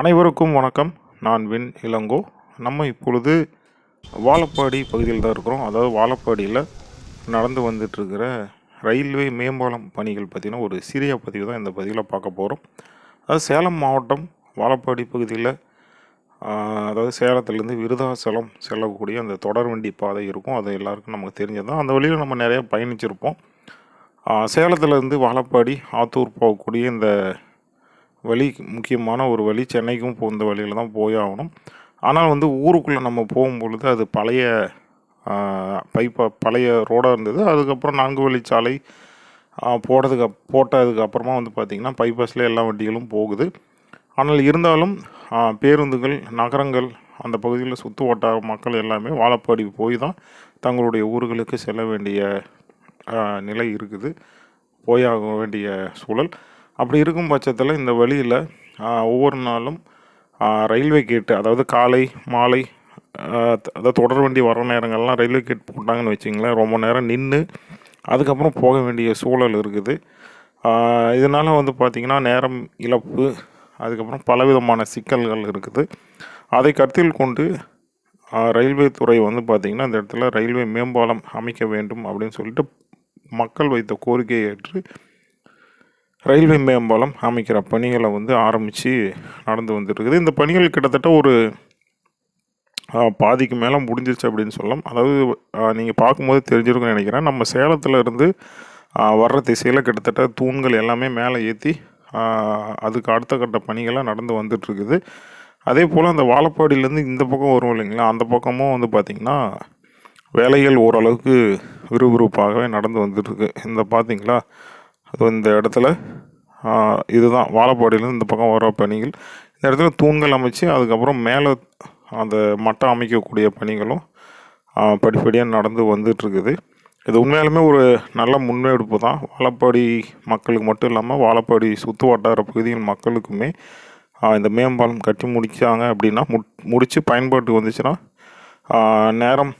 அனைவருக்கும் வணக்கம். நான் வின் இளங்கோ. நம்ம இப்பொழுது வாழப்பாடி பகுதியில் தான் இருக்கிறோம். அதாவது வாழப்பாடியில் நடந்து வந்துட்டுருக்கிற ரயில்வே மேம்பாலம் பணிகள் பற்றின ஒரு சிறிய பதிவு தான் இந்த பதிவில் பார்க்க போகிறோம் அதாவது சேலம் மாவட்டம் வாழப்பாடி பகுதியில் அதாவது சேலத்துலேருந்து விருதாசலம் செல்லக்கூடிய அந்த தொடர் வண்டி பாதை இருக்கும். அது எல்லாருக்கும் நமக்கு தெரிஞ்சது தான் அந்த வழியில் நம்ம நிறையா பயணிச்சிருப்போம். சேலத்துலேருந்து வாழப்பாடி ஆத்தூர் போகக்கூடிய இந்த வழி முக்கியமான ஒரு வழி சென்னைக்கும் போந்த வழியில் தான் போய் ஆகணும். ஆனால் வந்து ஊருக்குள்ளே நம்ம போகும்பொழுது அது பழைய பைப்பா பழைய ரோடாக இருந்தது. அதுக்கப்புறம் நான்கு வழிச்சாலை போட்டதுக்கு போட்டதுக்கு அப்புறமா வந்து பார்த்திங்கன்னா பைபாஸில் எல்லா வண்டிகளும் போகுது. ஆனால் இருந்தாலும் பேருந்துகள் நகரங்கள் அந்த பகுதியில் சுற்று வட்டார மக்கள் எல்லாமே வாழப்பாடி போய் தான் தங்களுடைய ஊர்களுக்கு செல்ல வேண்டிய நிலை இருக்குது. போயாக வேண்டிய சூழல். அப்படி இருக்கும் பட்சத்தில் இந்த வழியில் ஒவ்வொரு நாளும் ரயில்வே கேட்டு அதாவது காலை மாலை அதாவது தொடர் வண்டி வர நேரங்கள்லாம் ரயில்வே கேட் போட்டாங்கன்னு வச்சிங்களேன் ரொம்ப நேரம் நின்று அதுக்கப்புறம் போக வேண்டிய சூழல் இருக்குது. இதனால் வந்து பார்த்திங்கன்னா நேரம் இழப்பு அதுக்கப்புறம் பலவிதமான சிக்கல்கள் இருக்குது. அதை கருத்தில் கொண்டு ரயில்வே துறை வந்து பார்த்திங்கன்னா அந்த இடத்துல ரயில்வே மேம்பாலம் அமைக்க வேண்டும் அப்படின்னு சொல்லிட்டு மக்கள் வைத்த கோரிக்கையை ஏற்று ரயில்வே மேம்பாலம் அமைக்கிற பணிகளை வந்து ஆரம்பித்து நடந்து வந்துருக்குது இந்த பணிகள் கிட்டத்தட்ட ஒரு பாதிக்கு மேலே முடிஞ்சிருச்சு அப்படின்னு சொல்லலாம். அதாவது நீங்கள் பார்க்கும்போது தெரிஞ்சிருக்குன்னு நினைக்கிறேன். நம்ம சேலத்தில் இருந்து வர்ற திசையில் கிட்டத்தட்ட தூண்கள் எல்லாமே மேலே ஏற்றி அதுக்கு அடுத்த கட்ட பணிகளாக நடந்து வந்துட்டுருக்குது. அதே போல் அந்த வாழப்பாடியிலேருந்து இந்த பக்கம் வரும் இல்லைங்களா? அந்த பக்கமும் வந்து பார்த்திங்கன்னா வேலைகள் ஓரளவுக்கு விறுவிறுப்பாகவே நடந்து வந்துட்டுருக்கு. இந்த பார்த்திங்களா இந்த இடத்துல இதுதான். வாழப்பாடியிலேருந்து இந்த பக்கம் வர பணிகள். இந்த இடத்துல தூண்கள் அமைச்சு அதுக்கப்புறம் மேலே அந்த மட்டம் அமைக்கக்கூடிய பணிகளும் படிப்படியாக நடந்து வந்துட்டுருக்குது. இது உண்மையாலுமே ஒரு நல்ல முன்னெடுப்பு தான். வாழப்பாடி மக்களுக்கு மட்டும் இல்லாமல் வாழப்பாடி சுற்று வட்டார பகுதியின் மக்களுக்குமே இந்த மேம்பாலம் கட்டி முடித்தாங்க அப்படின்னா மு முடித்து பயன்பாட்டு வந்துச்சுன்னா நேரம்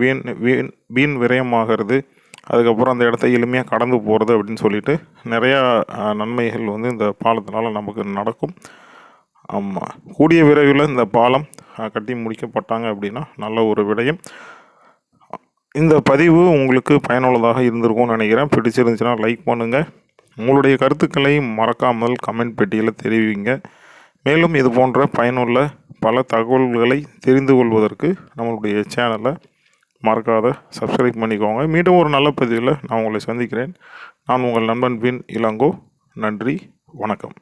வீண் வீண் வீண் விரயமாகிறது அதுக்கப்புறம் அந்த இடத்த எளிமையாக கடந்து போகிறது அப்படின்னு சொல்லிட்டு நிறையா நன்மைகள் வந்து இந்த பாலத்தினால் நமக்கு நடக்கும். ஆமாம் கூடிய விரைவில் இந்த பாலம் கட்டி முடிக்கப்பட்டாங்க அப்படின்னா நல்ல ஒரு விடயம். இந்த பதிவு உங்களுக்கு பயனுள்ளதாக இருந்திருக்கும்னு நினைக்கிறேன். பிடிச்சிருந்துச்சுன்னா லைக் பண்ணுங்கள் உங்களுடைய கருத்துக்களை மறக்காமல் கமெண்ட் பெட்டியில் தெரிவிங்க. மேலும் இது போன்ற பயனுள்ள பல தகவல்களை தெரிந்து கொள்வதற்கு நம்மளுடைய சேனலை மறக்காத சப்ஸ்கிரைப் பண்ணிக்கோங்க. மீண்டும் ஒரு நல்ல பதிவில் நான் உங்களை சந்திக்கிறேன். நான் உங்கள் நண்பன் பின் இளங்கோ. நன்றி வணக்கம்.